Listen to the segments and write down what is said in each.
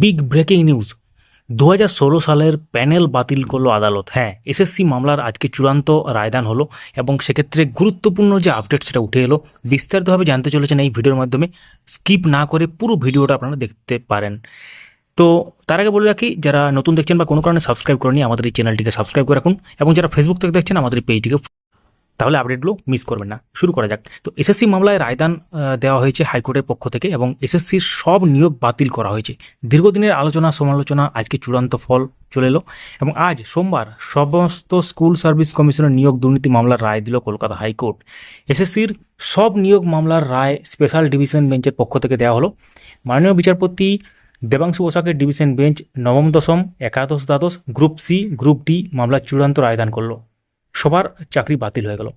Big breaking news. দু হাজার ষোলো সালের প্যানেল বাতিল করল আদালত। হ্যাঁ এসএসসি মামলার আজকে চূড়ান্ত রায়দান হলো এবং সেক্ষেত্রে গুরুত্বপূর্ণ যে আপডেট সেটা উঠে এলো। বিস্তারিতভাবে জানতে চলেছেন এই ভিডিওর মাধ্যমে। স্কিপ না করে পুরো ভিডিওটা আপনারা দেখতে পারেন। তো তার আগে বলে রাখি, যারা নতুন দেখছেন বা কোনো কারণে সাবস্ক্রাইব করেনি আমাদের এই চ্যানেলটিকে সাবস্ক্রাইব করে রাখুন এবং যারা ফেসবুক থেকে দেখছেন, আমাদের এই পেজটিকে তাহলে আপডেটগুলো মিস করবেন না। শুরু করা যাক। তো এসএসসি মামলায় রায়দান দেওয়া হয়েছে হাইকোর্টের পক্ষ থেকে এবং এসএসসির সব নিয়োগ বাতিল করা হয়েছে। দীর্ঘদিনের আলোচনা, সমালোচনা, আজকে চূড়ান্ত ফল চলে এলো এবং আজ সোমবার সমস্ত স্কুল সার্ভিস কমিশনের নিয়োগ দুর্নীতি মামলার রায় দিল কলকাতা হাইকোর্ট। এসএসসির সব নিয়োগ মামলার রায় স্পেশাল ডিভিশন বেঞ্চের পক্ষ থেকে দেওয়া হলো। মাননীয় বিচারপতি দেবাংশু বসাকের ডিভিশন বেঞ্চ নবম দশম, একাদশ দ্বাদশ গ্রুপ সি গ্রুপ ডি মামলার চূড়ান্ত রায়দান করল। সবার চাকরি বাতিল হয়ে গেল।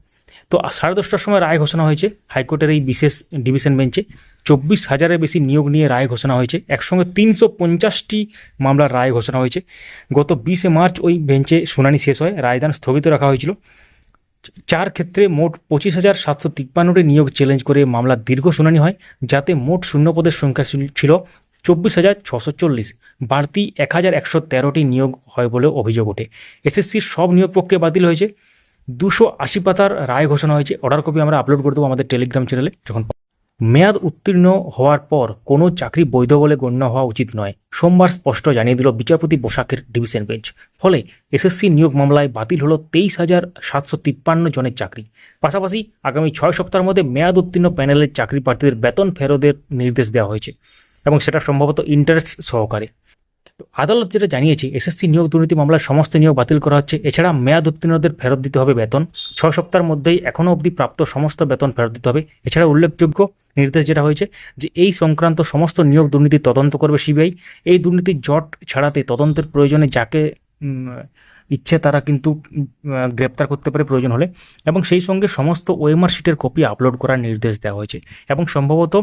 তো সাড়ে দশটার সময় রায় ঘোষণা হয়েছে, হাইকোর্টের এই বিশেষ ডিভিশন বেঞ্চে। চব্বিশ হাজারের বেশি নিয়োগ নিয়ে রায় ঘোষণা হয়েছে। একসঙ্গে তিনশো পঞ্চাশটি মামলার রায় ঘোষণা হয়েছে। গত বিশে মার্চ ওই বেঞ্চে শুনানি শেষ হয়, রায়দান স্থগিত রাখা হয়েছিল। চার ক্ষেত্রে মোট পঁচিশ হাজার সাতশো তিপ্পান্নটি নিয়োগ চ্যালেঞ্জ করে মামলা দীর্ঘ শুনানি হয়, যাতে মোট শূন্যপদের সংখ্যা ছিল- চব্বিশ হাজার ছশো চল্লিশ। বাড়তি এক হাজার একশো তেরোটি নিয়োগ হয় বলে অভিযোগ ওঠে। এসএসসির সব নিয়োগ প্রক্রিয়া বাতিল হয়েছে। দুশো আশি পাতার রায় ঘোষণা হয়েছে। অর্ডার কপি আমরা আপলোড করে দেবো আমাদের টেলিগ্রাম চ্যানেলে যখন মেয়াদ উত্তীর্ণ হওয়ার পর কোনো চাকরি বৈধ বলে গণ্য হওয়া উচিত নয়, সোমবার স্পষ্ট জানিয়ে দিল বিচারপতি পোশাকের ডিভিশন বেঞ্চ ফলে এসএসসি নিয়োগ মামলায় বাতিল হলো তেইশ হাজার সাতশো তিপ্পান্ন জনের চাকরি। পাশাপাশি আগামী ছয় সপ্তাহের মধ্যে মেয়াদ উত্তীর্ণ প্যানেলের চাকরি প্রার্থীদের বেতন ফেরতের নির্দেশ দেওয়া হয়েছে এবং সেটা সম্ভবত ইন্টারেস্ট সহকারে। তো আদালত যেটা জানিয়েছে, এসএসসি নিয়োগ দুর্নীতি মামলার সমস্ত নিয়োগ বাতিল করা হচ্ছে। এছাড়া মেয়াদ উত্তীর্ণদের ফেরত দিতে হবে বেতন। ছয় সপ্তাহের মধ্যেই এখনও অবধি প্রাপ্ত সমস্ত বেতন ফেরত দিতে হবে। এছাড়া উল্লেখযোগ্য নির্দেশ যেটা হয়েছে যে, এই সংক্রান্ত সমস্ত নিয়োগ দুর্নীতি তদন্ত করবে সিবিআই। এই দুর্নীতির জট ছাড়াতে তদন্তের প্রয়োজনে যাকে ইচ্ছে তারা কিন্তু গ্রেপ্তার করতে পারে প্রয়োজন হলে। এবং সেই সঙ্গে সমস্ত ওএমআর শিটের কপি আপলোড করার নির্দেশ দেওয়া হয়েছে। এবং সম্ভবত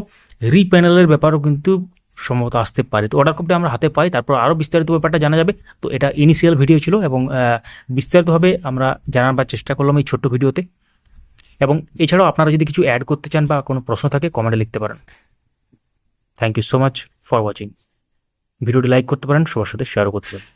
রিপ্যানেলের ব্যাপারও কিন্তু সম্ভবত আসতে পারে। তো অর্ডার কপিটা আমরা হাতে পাই, তারপর আরও বিস্তারিত ব্যাপারটা জানা যাবে। তো এটা ইনিশিয়াল ভিডিও ছিল এবং বিস্তারিতভাবে আমরা জানাবার চেষ্টা করলাম এই ছোট্ট ভিডিওতে। এবং এছাড়াও আপনারা যদি কিছু অ্যাড করতে চান বা কোনো প্রশ্ন থাকে কমেন্টে লিখতে পারেন। Thank you so much for watching ভিডিওটি লাইক করতে পারেন, সবার সাথে শেয়ারও করতে পারেন।